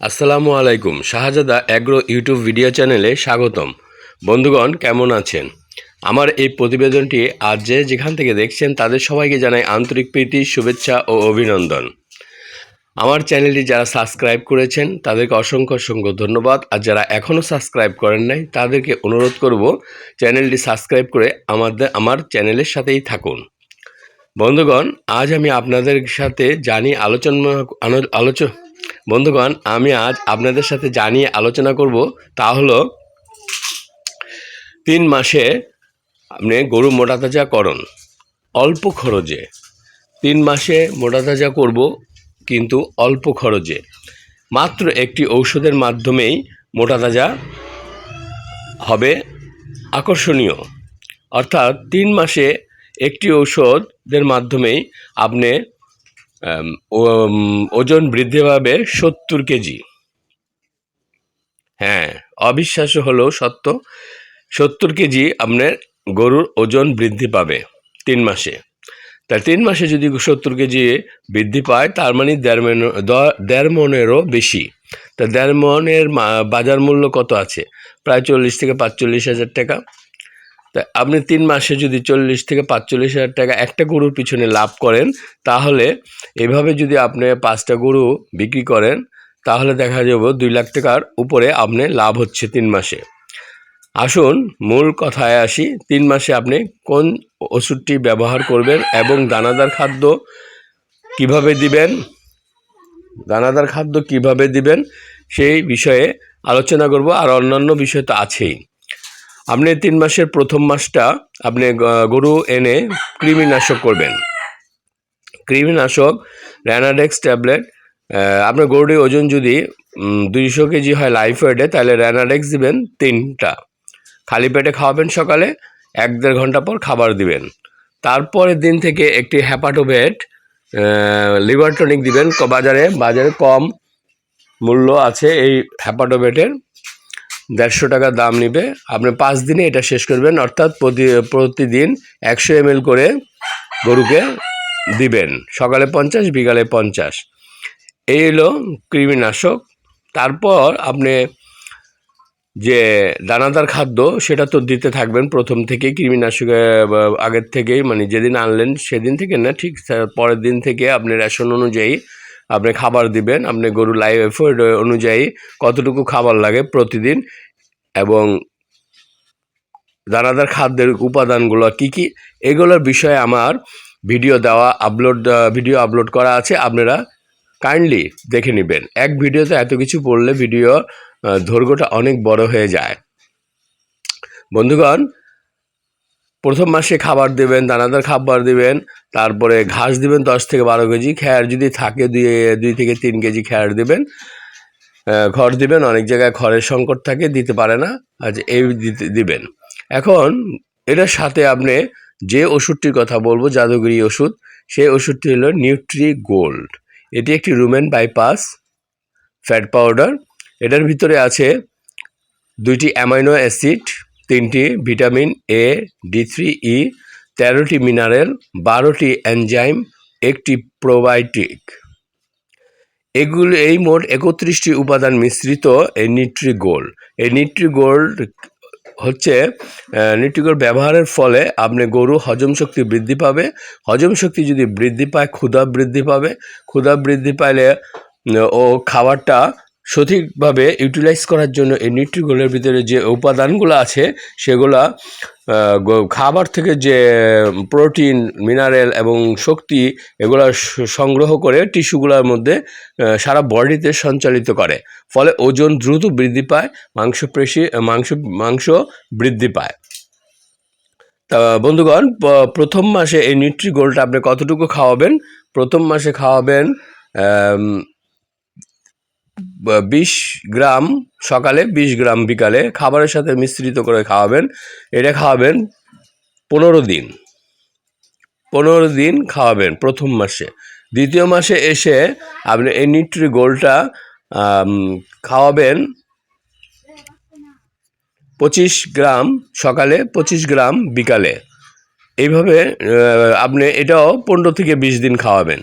আসসালামু আলাইকুম। শাহজাদা agro YouTube video চ্যানেলে স্বাগতম। বন্ধুগণ, কেমন আছেন? আমার এই প্রতিবেদনটি আজ যে যেখান থেকে দেখছেন, তাদের সবাইকে জানাই আন্তরিক প্রীতি, শুভেচ্ছা ও অভিনন্দন। আমার চ্যানেলটি যারা সাবস্ক্রাইব করেছেন, তাদেরকে অসংখ্য অসংখ্য ধন্যবাদ। আর যারা এখনও সাবস্ক্রাইব করেন নাই, তাদেরকে অনুরোধ করব চ্যানেলটি সাবস্ক্রাইব করে আমাদের, আমার চ্যানেলের সাথেই থাকুন। বন্ধুগণ, আজ আমি আপনাদের সাথে জানি আলোচনা আলোচনা বন্ধুগণ, আমি আজ আপনাদের সাথে জানিয়ে আলোচনা করব তা হলো তিন মাসে আপনি গরু মোটা তাজা করণ অল্প খরচে। তিন মাসে মোটা তাজা করব কিন্তু অল্প খরচে। মাত্র একটি ঔষধের মাধ্যমেই মোটা তাজা হবে আকর্ষণীয়। অর্থাৎ তিন মাসে একটি ঔষধের মাধ্যমেই আপনি ওজন বৃদ্ধি পাবে সত্তর কেজি। হ্যাঁ অবিশ্বাস্য হলেও সত্য। সত্তর কেজি আপনার গরুর ওজন বৃদ্ধি পাবে তিন মাসে। তা তিন মাসে যদি সত্তর কেজি বৃদ্ধি পায়, তার মানে দেড় দেড় মনেরও বেশি। তা দেড় মনের বাজার মূল্য কত আছে? প্রায় চল্লিশ থেকে পাঁচচল্লিশ হাজার টাকা। তা আপনি তিন মাসে যদি চল্লিশ থেকে পাঁচচল্লিশ হাজার টাকা একটা গরুর পিছনে লাভ করেন, তাহলে এভাবে যদি আপনি পাঁচটা গরু বিক্রি করেন, তাহলে দেখা যাবে দুই লাখ টাকার উপরে আপনি লাভ হচ্ছে তিন মাসে। আসুন মূল কথায় আসি, তিন মাসে আপনি কোন ওষুধটি ব্যবহার করবেন এবং দানাদার খাদ্য কীভাবে দিবেন, দানাদার খাদ্য কীভাবে দিবেন, সেই বিষয়ে আলোচনা করব। আর অন্যান্য বিষয় তো আছেই। আপনি তিন মাসের প্রথম মাসটা আপনি গরু এনে কৃমিনাশক করবেন। কৃমিনাশক, র্যানাডেক্স ট্যাবলেট আপনার গরুটির ওজন যদি দুইশো কেজি হয় লাইফ তাহলে র্যানাডেক্স দিবেন তিনটা। খালি পেটে খাওয়াবেন সকালে, এক দেড় ঘণ্টা পর খাবার দিবেন। তারপরের দিন থেকে একটি হ্যাপাটোভেট লিভার টনিক দিবেন। বাজারে বাজারে কম মূল্য আছে এই হ্যাপাটোভেটের। দেড়শো টাকা দাম নিবে। আপনি পাঁচ দিনে এটা শেষ করবেন, অর্থাৎ প্রতি, প্রতিদিন একশো এম করে গরুকে দিবেন। সকালে পঞ্চাশ, বিকালে পঞ্চাশ। এই হলো কৃমিনাশক। তারপর আপনি যে দানাদার খাদ্য, সেটা তো দিতে থাকবেন প্রথম থেকেই কৃমিনাশক আগের থেকেই মানে যেদিন আনলেন সেদিন থেকে না, ঠিক পরের দিন থেকে আপনি রেশন অনুযায়ী আপনি খাবার দিবেন, আপনি গরু লাইভ এফোর্ড অনুযায়ী কতটুকু খাবার লাগে প্রতিদিন এবং দানাদার খাদ্যের উপাদানগুলো কি কি, এগুলোর বিষয়ে আমার ভিডিও দেওয়া আপলোড ভিডিও আপলোড করা আছে, আপনারা কাইন্ডলি দেখে নেবেন। এক ভিডিওতে এত কিছু পড়লে ভিডিও দৈর্ঘ্যটা অনেক বড় হয়ে যায়। বন্ধুগণ প্রথম মাসে খাবার দেবেন, দানাদার খাবার দেবেন, তারপরে ঘাস দিবেন দশ থেকে বারো কেজি, খ্যার যদি থাকে দুই দুই থেকে তিন কেজি খ্যার দেবেন খড় দিবেন, অনেক জায়গায় খড়ের সংকট থাকে, দিতে পারে না, আজ এই দিতে, দিবেন। এখন এটার সাথে আপনি যে ওষুধটির কথা বলব, জাদুগিরি ওষুধ, সেই ওষুধটি হলো নিউট্রি গোল্ড। এটি একটি রুমেন বাইপাস ফ্যাট পাউডার। এটার ভিতরে আছে দুইটি অ্যামাইনো অ্যাসিড তিনটি vitamin A D three E তেরোটি মিনারেল বারোটি এনজাইম একটি প্রোবায়োটিক এগুলো এই মোট একত্রিশটি উপাদান মিশ্রিত এই গোল্ড এই নিট্রি গোল্ড হচ্ছে নিট্রিগোল্ড ব্যবহারের ফলে আপনি গরু হজম শক্তি বৃদ্ধি পাবে। হজম শক্তি যদি বৃদ্ধি পায়, ক্ষুধা বৃদ্ধি পাবে। ক্ষুধা বৃদ্ধি পাইলে ও খাবারটা সঠিকভাবে ইউটিলাইজ করার জন্য এই নিউট্রিগোলের ভিতরে যে উপাদানগুলো আছে, সেগুলা খাবার থেকে যে প্রোটিন মিনারেল এবং শক্তি, এগুলো সংগ্রহ করে টিস্যুগুলোর মধ্যে সারা বডিতে সঞ্চালিত করে। ফলে ওজন দ্রুত বৃদ্ধি পায় মাংসপেশি মাংস মাংস বৃদ্ধি পায়। তা, বন্ধুগণ প্রথম মাসে এই নিউট্রি গোল্ডটা আপনি কতটুকু খাওয়াবেন? প্রথম মাসে খাওয়াবেন বিশ গ্রাম সকালে, বিশ গ্রাম বিকালে খাবারের সাথে মিশ্রিত করে খাওয়াবেন। এটা খাওয়াবেন পনেরো দিন। পনেরো দিন খাওয়াবেন প্রথম মাসে। দ্বিতীয় মাসে এসে আপনি এই নিউট্রি গোলটা খাওয়াবেন পঁচিশ গ্রাম সকালে, পঁচিশ গ্রাম বিকালে। এইভাবে আপনি এটাও পনেরো থেকে বিশ দিন খাওয়াবেন।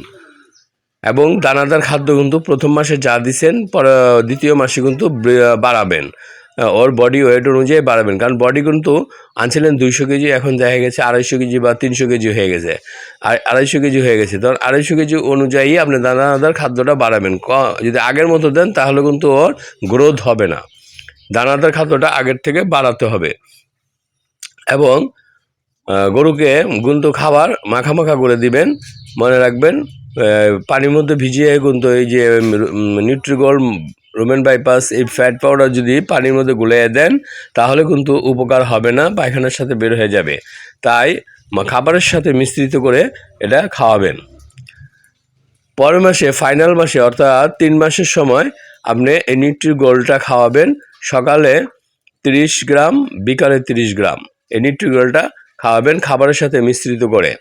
এবং দানাদার খাদ্য কিন্তু প্রথম মাসে যা দিছেন দ্বিতীয় মাসে কিন্তু বাড়াবেন। ওর বডি ওয়েট অনুযায়ী বাড়াবেন। কারণ বডি কিন্তু আনছিলেন দুইশো কেজি, এখন দেখা গেছে আড়াইশো কেজি বা তিনশো কেজি হয়ে গেছে। আর আড়াইশো কেজি হয়ে গেছে। তখন আড়াইশো কেজি অনুযায়ী আপনি দানাদার খাদ্যটা বাড়াবেন। ক- যদি আগের মতো দেন, তাহলে কিন্তু ওর গ্রোথ হবে না। দানাদার খাদ্যটা আগের থেকে বাড়াতে হবে। এবং গরুকে কিন্তু খাবার মাখা করে দিবেন। মনে রাখবেন পানির মধ্যে ভিজিয়ে কিন্তু এই যে নিউট্রিগোল রোমেন বাইপাস এই ফ্যাট পাউডার যদি পানির মধ্যে গুলিয়ে দেন, তাহলে কিন্তু উপকার হবে না, পায়খানার সাথে বের হয়ে যাবে। তাই খাবারের সাথে মিশ্রিত করে এটা খাওয়াবেন। পরের মাসে ফাইনাল মাসে, অর্থাৎ তিন মাসের সময়, আপনি এই নিউট্রিগোলটা খাওয়াবেন। সকালে তিরিশ গ্রাম, বিকালে তিরিশ গ্রাম, এই নিউট্রিগোলটা খাওয়াবেন, খাবারের সাথে মিশ্রিত করে।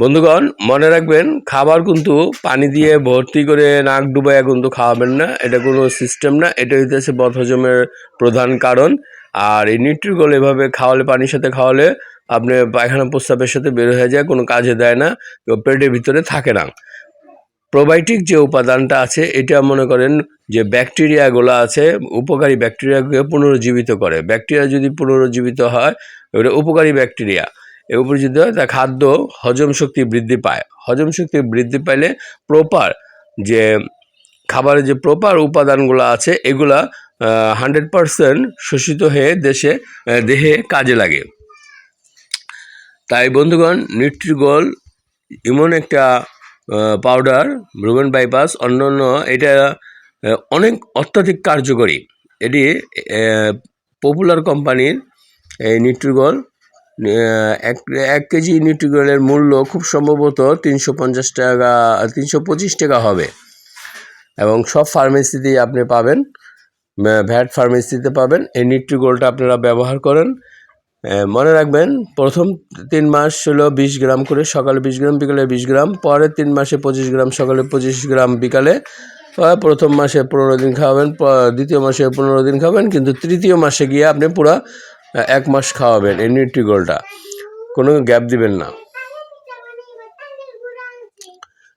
বন্ধুগণ, মনে রাখবেন, খাবার কিন্তু পানি দিয়ে ভর্তি করে নাক ডুবাইয়া কিন্তু খাওয়াবেন না। এটা কোনো সিস্টেম না, এটা হইতেছে বদহজমের প্রধান কারণ। আর এই নিউট্রিগোল এভাবে খাওয়ালে, পানির সাথে খাওয়ালে আপনি পায়খানা প্রস্রাবের সাথে বের হয়ে যায়, কোনো কাজে দেয় না পেটের ভিতরে থাকে না। প্রোবায়োটিক যে উপাদানটা আছে, এটা মনে করেন যে ব্যাকটেরিয়াগুলো আছে, উপকারী ব্যাকটেরিয়াকে পুনরুজ্জীবিত করে। ব্যাকটেরিয়া যদি পুনরুজ্জীবিত হয় ওটা উপকারী ব্যাকটেরিয়া এ উপরজিত হয়, তা খাদ্য হজম শক্তি বৃদ্ধি পায়। হজম শক্তি বৃদ্ধি পাইলে প্রপার যে খাবারের যে প্রপার উপাদানগুলো আছে, এগুলা হান্ড্রেড পারসেন্ট শোষিত হয়ে দেশে দেহে কাজে লাগে। তাই বন্ধুগণ নিউট্রিগোল এমন একটা পাউডার ব্রুবেন বাইপাস অন্যান্য এটা অনেক অত্যাধিক কার্যকরী। এটি পপুলার কোম্পানির এই নিউট্রিগোল এক এক কেজি নিউট্রিগোলের মূল্য খুব সম্ভবত তিনশো পঞ্চাশ টাকা, তিনশো পঁচিশ টাকা হবে। এবং সব ফার্মেসিতেই আপনি পাবেন ভ্যাট ফার্মেসিতে পাবেন। এই নিউট্রিগোলটা আপনারা ব্যবহার করেন। মনে রাখবেন, প্রথম তিন মাস হলো বিশ গ্রাম করে, সকালে বিশ গ্রাম, বিকালে বিশ গ্রাম পরের তিন মাসে পঁচিশ গ্রাম, সকালে পঁচিশ গ্রাম, বিকালে প্রথম মাসে পনেরো দিন খাওয়াবেন দ্বিতীয় মাসে পনেরো দিন খাবেন কিন্তু তৃতীয় মাসে গিয়ে আপনি পুরো এক মাস খাওয়াবেন এই নিউট্রিগোলটা কোনো গ্যাপ দিবেন না।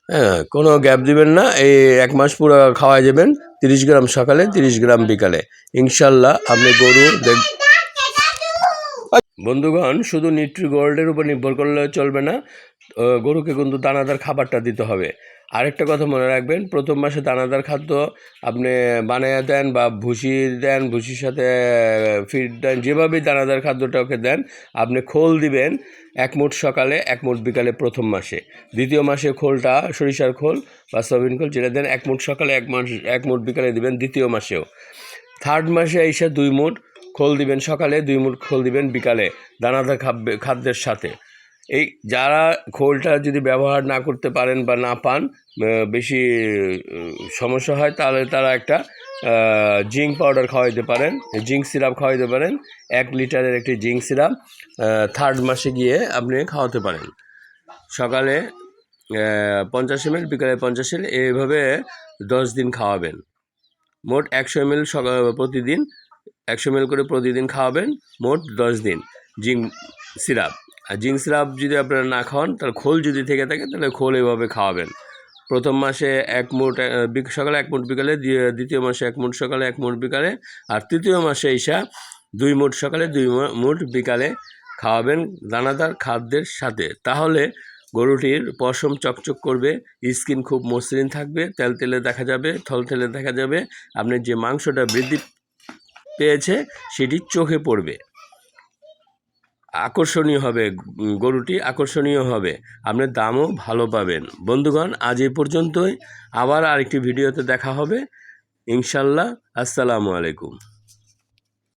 হ্যাঁ কোনো গ্যাপ দিবেন না, এই এক মাস পুরো খাওয়া যাবেন তিরিশ গ্রাম সকালে, তিরিশ গ্রাম বিকালে। ইনশাল্লাহ আপনি গরু দেখ বন্ধুগণ, শুধু নিউট্রি গোল্ডের উপর নির্ভর করলে চলবে না গরুকে কিন্তু দানাদার খাবারটা দিতে হবে। আরেকটা কথা মনে রাখবেন, প্রথম মাসে দানাদার খাদ্য আপনি বানিয়ে দেন বা ভুসি দেন, ভুসির সাথে ফিড দেন, যেভাবেই দানাদার খাদ্যটা ওকে দেন, আপনি খোল দিবেন এক মুঠ সকালে, এক মুঠ বিকালে প্রথম মাসে। দ্বিতীয় মাসে খোলটা সরিষার খোল বা সয়াবিন খোল যেটা দেন এক মুঠ সকালে, এক মাস, এক মুঠ বিকালে দিবেন দ্বিতীয় মাসেও। থার্ড মাসে এসে দুই মুঠ খোল দিবেন সকালে, দুই মুঠ খোল দিবেন বিকালে দানাদার খাদ্য, খাদ্যের সাথে। এই যারা খোলটা যদি ব্যবহার না করতে পারেন বা না পান বেশি সমস্যা হয়, তাহলে তারা একটা জিঙ্ক পাউডার খাওয়াইতে পারেন। জিঙ্ক সিরাপ খাওয়াইতে পারেন। এক লিটারের একটি জিঙ্ক সিরাপ থার্ড মাসে গিয়ে আপনি খাওয়াতে পারেন। সকালে পঞ্চাশ এম এল বিকালে পঞ্চাশ এল এইভাবে দশ দিন খাওয়াবেন। মোট একশো এম এল প্রতিদিন, একশো এম করে প্রতিদিন খাওয়াবেন, মোট দশ দিন জিঙ্ক সিরাপ। আর জিঙ্ক সিরাপ যদি আপনারা না খাওয়ান, তাহলে খোল যদি থেকে থাকে, তাহলে খোল এভাবে খাওয়াবেন। প্রথম মাসে এক মুঠ সকালে এক মুঠ বিকালে দ্বিতীয় মাসে এক মুঠ সকালে এক মুঠ বিকালে, আর তৃতীয় মাসে ঈশা দুই মুঠ সকালে দুই মুঠ বিকালে খাওয়াবেন দানাদার খাদ্যের সাথে। তাহলে গরুটির পশম চকচক করবে, স্কিন খুব মসৃণ থাকবে, তেল তেলে দেখা যাবে, থল তেলে দেখা যাবে, আপনি যে মাংসটা বৃদ্ধি পেয়েছে, সেটি চোখে পড়বে। আকর্ষণীয় হবে গরুটি আকর্ষণীয় হবে। আপনি দামও ভালো পাবেন। বন্ধুগণ, আজ এই পর্যন্তই। আবার আরেকটি ভিডিওতে দেখা হবে। ইনশাল্লাহ, আসসালামু আলাইকুম।